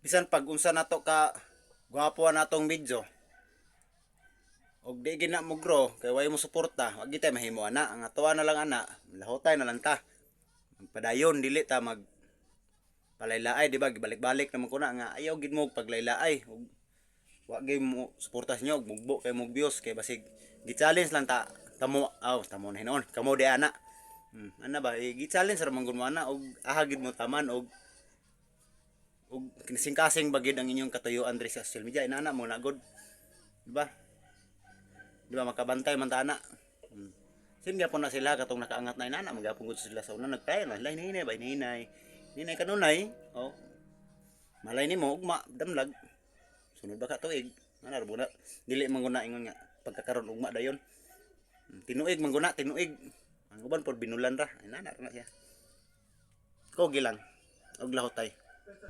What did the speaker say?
bisan pag unsa nato ka gwapo natong video og di gina mo grow kay way mo suporta wag kita mahimo ana ang atuwa na lang ana lahotay na lang ta. Padayon dili ta mag palaylaay di ba? Gibalik-balik naman ko na nga ayaw gid mo paglaylaay. Ug wa gyud mo suporta sa ug mugbo kay mug views kay basig gi-challenge lang ta tamo aw tamo na hinuon kamo di ana. Hmm, ana ba? Eh, gi-challenge ra man gud mo ana og aha gid mo taman og og kinising-kasing bagid ang inyong katuyuan diri sa social media? Inana mo na good di ba di ba makabantay man ta ana. Hmm. Sin gyapon na sila katong nakaangat na inana magyapon gud sila sa una. Nagtayo na lay hinay ba hinay hinay. Kanunay. Oh. Malay nimo ugma damlag. Sunod ba ka tuig? Ana ra buna dili man guna ingon nga pagkakaron ugma dayon. Hmm, tinuig man guna tinuig. Ang uban pod binulan ra. Inana ra na siya. Kogi lang. Og lahotay